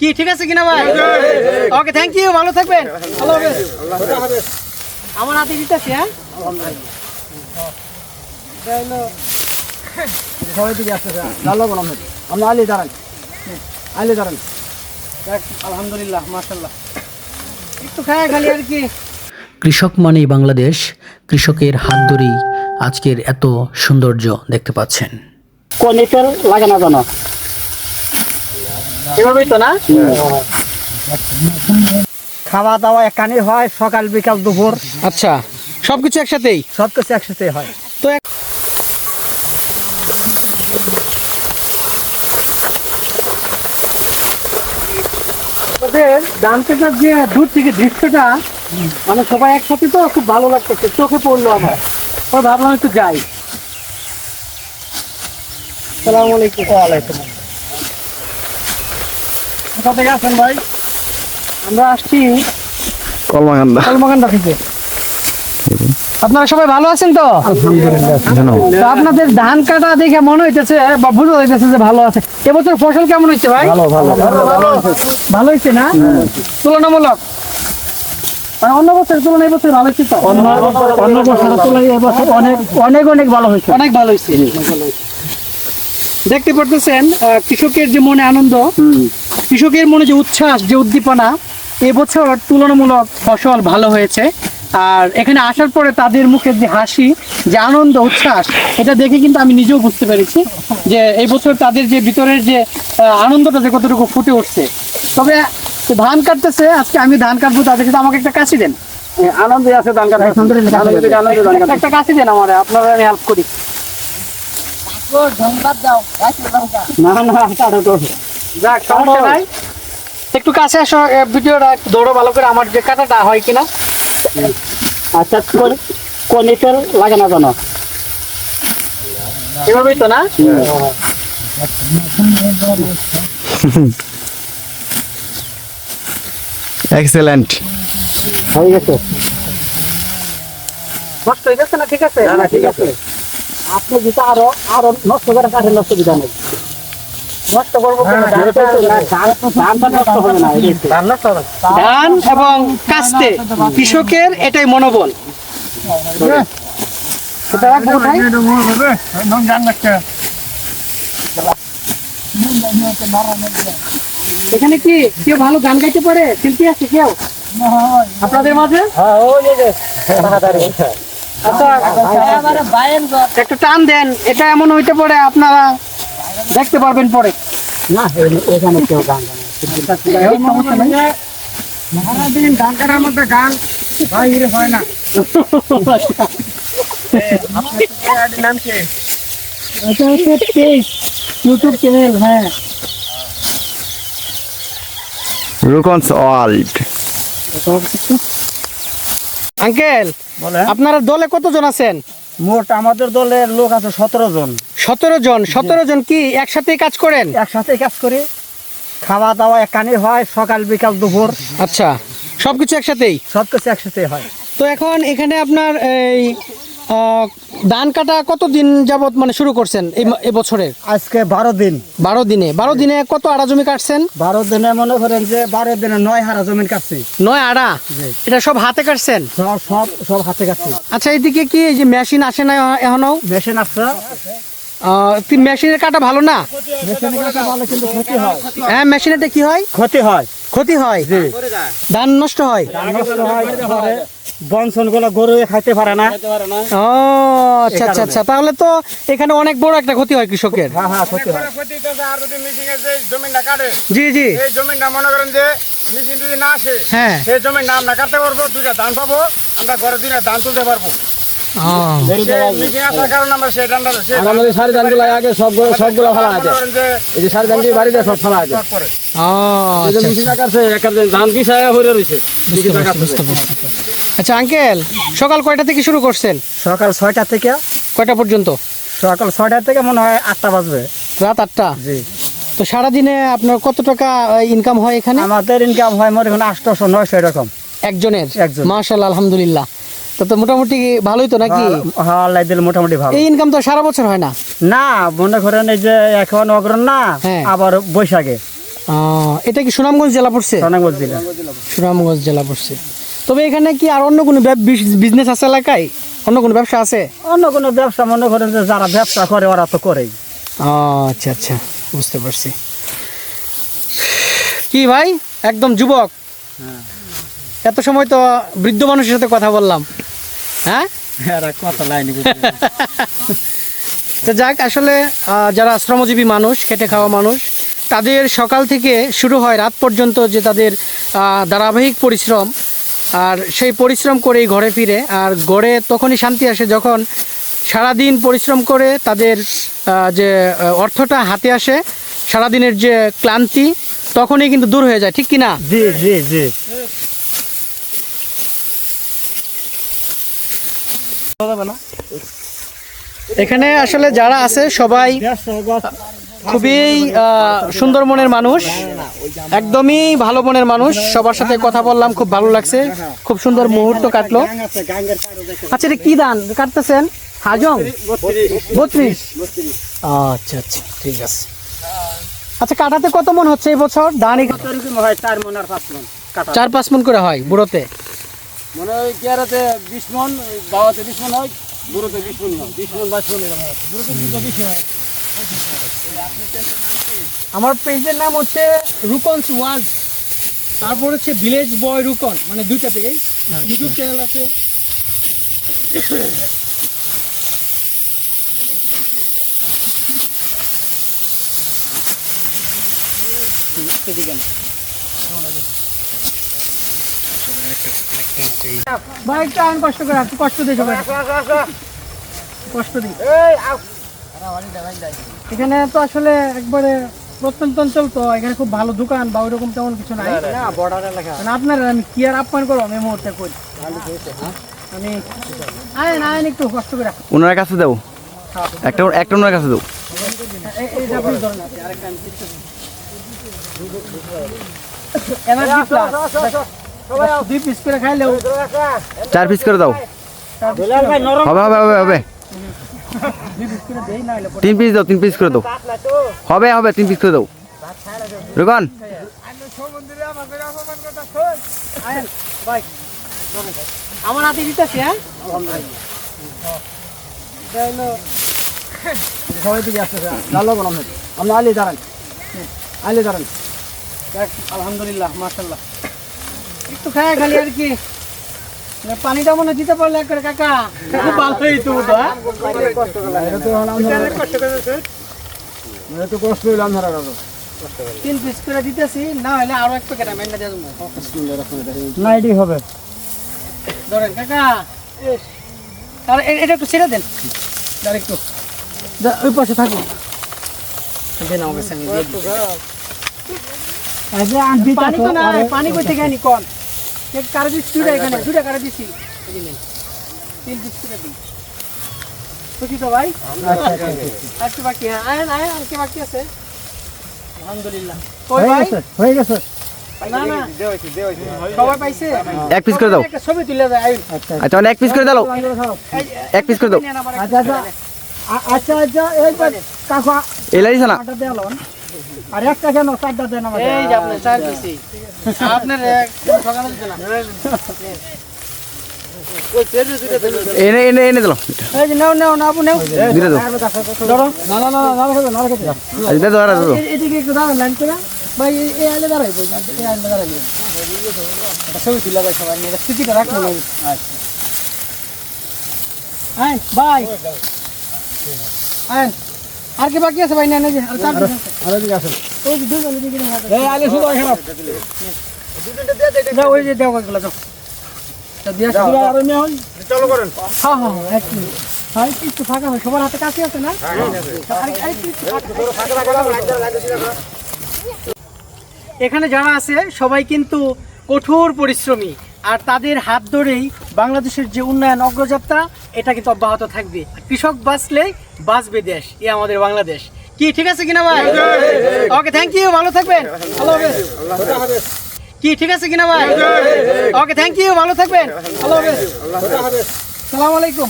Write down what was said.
কি ঠিক আছে কিনা ভাই? ওকে থ্যাংক ইউ ভালো থাকবেন। আল্লাহ হাফেজ। আমার হাতে দিতেছি হ্যাঁ? সবাই দিকে আপনি আলি দাঁড়ান। আলি দাঁড়ান। আলহামদুলিল্লাহ মাশাল্লাহ একটু খায় খালি আর কি। কৃষক মানেই বাংলাদেশ কৃষকের হাত ধরেই আজকের এত সৌন্দর্য দেখতে পাচ্ছেন। কোন তেল লাগে না জানো এভাবেই তো না? খাওয়া দাওয়া একানি হয় সকাল বিকাল দুপুর। আচ্ছা সবকিছু একসাথেই? সব কিছু একসাথে হয়। তো এক- আমাদের পেটার যে দূর থেকে দৃশ্যটা মানে সবাই একসাথে তো খুব ভালো লাগতেছে চোখে পড়ল আমার। ভাবলাম একটু যাই। সালাম আলাইকুম। কোথা থেকে আসেন ভাই? আমরা আসছি কলমাকান্দা। কলমাকান্দা থেকে। আপনারা সবাই ভালো আছেন তো? আপনাদের ধান কাটা দেখে মনে হইতেছে বা বুঝা হইতেছে যে ভালো আছে। এবছর ফসল কেমন হচ্ছে ভাই? ভালো হচ্ছে না? তুলনামূলক। অন্য বছরের তুলনায় এবছর ভালো হচ্ছে তো? অন্য অন্য বছরের তুলনায় এবছর অনেক অনেক অনেক ভালো হয়েছে অনেক ভালো হয়েছে দেখতে পারতেছেন কৃষকের যে মনে আনন্দ কৃষকের মনে যে উচ্ছ্বাস যে উদ্দীপনা এবছর তুলনামূলক ফসল ভালো হয়েছে। আর এখানে আসার পরে তাদের মুখে যে হাসি যে আনন্দ উচ্ছ্বাস এটা দেখে কিন্তু আমি নিজেও বুঝতে পেরেছি যে এই বছর তাদের যে ভিতরের যে আনন্দটা যে কতটুকু ফুটে উঠছে। তবে ধান কাটতেছে আজকে আমি ধান কাটবো তাদের সাথে আমাকে একটা কাশি দেন। আনন্দে আছে ধান কাটা। একটা কাশি দেন আমার আপনারা আমি হেল্প করি। না না যাক সমস্যা নাই। একটু কাছে আসো ভিডিওটা দৌড়ো ভালো করে আমার যে কাটাটা হয় কিনা। আচ্ছা কোন তেল লাগে না জানো? এভাবেই তো না? এক্সেলেন্ট হয়ে গেছে। নষ্ট হয়ে যাচ্ছে না ঠিক আছে? না ঠিক আছে। আপনি যেটা আরও আরও নষ্ট করে কাঠের নষ্ট বিধা নেই। নষ্ট করব হচ্ছে। ধান এবং কাস্তে কৃষকের এটাই মনোবল। কোথায়? এখানে কি কেউ ভালো গান গাইতে পারে? শিল্পী আছে কেউ? আপনাদের মাঝে? আচ্ছা একটু টান দেন এটা এমন হইতে পারে আপনারা দেখতে পারবেন পরে। না এখানে কেউ গান গায় সারাদিন গান কাটার মধ্যে গান বাইরে হয় না। এটা হচ্ছে পেজ ইউটিউব চ্যানেল হ্যাঁ। রুকনস ওয়ার্ল্ড। আঙ্কেল আপনারা দলে কতজন আছেন? মোট আমাদের দলের লোক আছে সতেরো জন। সতেরো জন সতেরো জন কি একসাথে কাজ করেন? একসাথে কাজ করে। খাওয়া দাওয়া একানি হয় সকাল বিকাল দুপুর। আচ্ছা সবকিছু একসাথেই? সব কিছু একসাথে হয়। তো এখন এখানে আপনার এই ধান কাটা কতদিন যাবত মানে শুরু করছেন এই এবছরের আজকে বারো দিন। বারো দিনে। বারো দিনে কত আড়া জমি কাটছেন? বারো দিনে মনে করেন যে বারো দিনে নয় হারা জমি কাটছি। নয় আড়া? এটা সব হাতে কাটছেন? সব সব সব হাতে কাটছি। আচ্ছা এইদিকে কি এই যে মেশিন আসে না এখনও? মেশিন আসছে মেশিনের কাটা ভালো না? মেশিনে কাটা ভালো কিন্তু ক্ষতি হয়। হ্যাঁ মেশিনেতে কি হয়? ক্ষতি হয়। ক্ষতি হয়? ধান নষ্ট হয়? বনসনগুলো গরু খাইতে পারে না। ও আচ্ছা আচ্ছা আচ্ছা। তাহলে তো এখানে অনেক বড় একটা ক্ষতি হয় কৃষকের। হ্যাঁ হ্যাঁ হয়। জি জি। এই জমিনটা মনে করেন যে মিশিং যদি না আসে হ্যাঁ। সেই জমির নাম না কাটতে পারব দুইটা ধান পাবো আমরা ঘরে দিনে ধান তুলতে পারব। আমাদের সারি ধানগুলো আগে সবগুলো সবগুলো ফেলা আছে। করেন যে এই যে সারি ধানগুলো বাড়িতে সব ফেলা আছে। শর্ট পড়ে ও, আচ্ছা, আচ্ছা আঙ্কেল সকাল কয়টা থেকে শুরু করছেন? সকাল ছয়টা থেকে কয়টা পর্যন্ত? সকাল ছয়টা থেকে মনে হয় আটটা বাজবে। রাত আটটা? জি। তো সারাদিনে আপনার কত টাকা ইনকাম হয় এখানে? আমাদের ইনকাম হয় মনে হয় আটশো নয়শো এরকম। একজনের? একজন। মাশাল্লাহ আলহামদুলিল্লাহ। তো মোটামুটি ভালোই তো নাকি? হ্যাঁ আল্লাহ দিলে মোটামুটি ভালো। এই ইনকাম তো সারা বছর হয় না? না মনে করেন এই যে এখন অগ্রণ না হ্যাঁ। আবার বৈশাখে। এটা কি সুনামগঞ্জ জেলা পড়ছে? সুনামগঞ্জ জেলা। সুনামগঞ্জ জেলা পড়ছে। তবে এখানে কি আর অন্য কোনো বিজনেস আছে এলাকায়? অন্য কোনো ব্যবসা আছে? অন্য কোনো ব্যবসা মনে করেন যে যারা ব্যবসা করে ওরা তো করেই। আচ্ছা আচ্ছা বুঝতে পারছি। কি ভাই? একদম যুবক। এত সময় তো বৃদ্ধ মানুষের সাথে কথা বললাম। হ্যাঁ? এরা তো যাক আসলে যারা শ্রমজীবী মানুষ খেটে খাওয়া মানুষ তাদের সকাল থেকে শুরু হয় রাত পর্যন্ত যে তাদের ধারাবাহিক পরিশ্রম। আর সেই পরিশ্রম করেই ঘরে ফিরে আর ঘরে তখনই শান্তি আসে যখন সারাদিন পরিশ্রম করে তাদের যে অর্থটা হাতে আসে সারাদিনের যে ক্লান্তি তখনই কিন্তু দূর হয়ে যায় ঠিক কি না? জি জি জি। এখানে আসলে যারা আছে সবাই খুবই সুন্দর মনের মানুষ একদমই ভালো মনের মানুষ। সবার সাথে কথা বললাম খুব ভালো লাগছে। খুব সুন্দর মুহূর্ত কাটলো। আচ্ছা এটা কি দান? কাটতেছেন? হাজং? বত্রিশ। আচ্ছা আচ্ছা ঠিক আছে। আচ্ছা কাটাতে কত মন হচ্ছে এই বছর? কাটা। চার পাঁচ মন করে হয় বুড়োতে? মনে হয় কেয়ারাতে বিশ মন দাওয়াতে বিশ মন হয় বুড়োতে বিশ মন হয়। বিশ মন বাইশ মন এরকম বুড়োতে দুটো বিশ হয়। আমার পেজের নাম হচ্ছে রুকনস ওয়ার্ল্ড তারপর হচ্ছে ভিলেজ বয় রুকন মানে দুইটা পেজ। ইউটিউব চ্যানেল আছে। এদিকে না। ভাই একটু আইন কষ্ট করে একটু কষ্ট দিয়ে যাবে কষ্ট দিই। এখানে তো আসলে একবারে প্রত্যন্ত অঞ্চল তো এখানে খুব ভালো দোকান বা ওইরকম তেমন কিছু নাই। না বর্ডার এলাকা। মানে আপনার আমি কি আর আপ্যায়ন করব আমি এই মুহূর্তে করি আমি আয়েন আয়েন একটু কষ্ট করে ওনার কাছে দাও একটা একটা ওনার কাছে দাও এই- এই যে আপনি ধরেন আরেকটা plus, দুই পিস করে খাইলেও। চার পিস করে দাও। হবে হবে হবে হবে। তিন পিস দাও তিন পিস করে দাও। হবে হবে তিন পিস করে দাও। রুকন। আমার হাতে দিতেছি হ্যাঁ? সবাই দিকে আসতে ভালো লাগবে আপনি আলি দাঁড়ান। আলি দাঁড়ান। আলহামদুলিল্লাহ মাশাল্লাহ একটু খায় খালি আর কি। না, পানিটা মনে দিতে পারলে একবারে কাকা। খুব ভালো হইতো তো হ্যাঁ? কষ্ট হইলাম ধরা গেল তিন পিস করে দিতেছি না হলে আরও এক প্যাকেট আমি এনে দেবো। না এটি হবে। ধরেন কাকা। আর এটা একটু ছেড়ে দেন। আর একটু। ওই পাশে থাকুন। দেন আমার আমি পানি তো নাই পানি কই থেকে আনি কোন। কারে দিচ্ছি দুটা এখানে দুটা কারে দিচ্ছি এই যে নেন। তিন পিস করে দিই। খুশি তো ভাই? আর কি বাকি হ্যাঁ আয়েন আয়েন আর কি বাকি আছে? আলহামদুলিল্লাহ। গেছে গেছে। না না। সবাই পাইছে? এক পিস করে দাও। ছবি তুলে দেয় আচ্ছা মানে এক পিস করে দাও। এক পিস করে দাও। আচ্ছা আচ্ছা। আচ্ছা আচ্ছা এই কাকু না? আর একটা কেন? চারটা দেন আমাকে। এই যে আপনার চার পিসি আপনার এক ঠকানো দিতে না। এনে এনে এনে দিল এই নাও নাও না আপু নাও দিলে দাও। ধরো। না না না না না না রেখে দাও। দাও আর দাও এদিকে একটু দাঁড়ান লাইন করে। ভাই এই- এই আলে দাঁড়াই বই এই আলে দাঁড়াই। ছবি তুলে ভাই সবাই নিয়ে স্থিতিটা রাখব না আইন ভাই। আইন আর কি বাকি আছে ভাই? না যে আর চার আর এদিকে আসেন। ওই এদিকে নিয়ে এই আলি শুধু এখানে যাও ওই যে দেও তা দিয়ে। দুটো আর হন। হ্যাঁ? হ্যাঁ হ্যাঁ, এক মিনিট। ভাই একটু ফাঁকা হয়। সবার হাতে কাছে আছে না। এখানে যারা আছে সবাই কিন্তু কঠোর পরিশ্রমী। আর তাদের হাত ধরেই বাংলাদেশের যে উন্নয়ন অগ্রযাত্রা, এটা কিন্তু অব্যাহত থাকবে। কৃষক বাঁচলে বাঁচবে দেশ, এ আমাদের বাংলাদেশ। কি, ঠিক আছে কিনা ভাই? ওকে থ্যাংক ইউ ভালো থাকবেন। কি, ঠিক আছে কিনা ভাই? ওকে থ্যাংক ইউ ভালো থাকবেন। আল্লাহ সালাম আলাইকুম।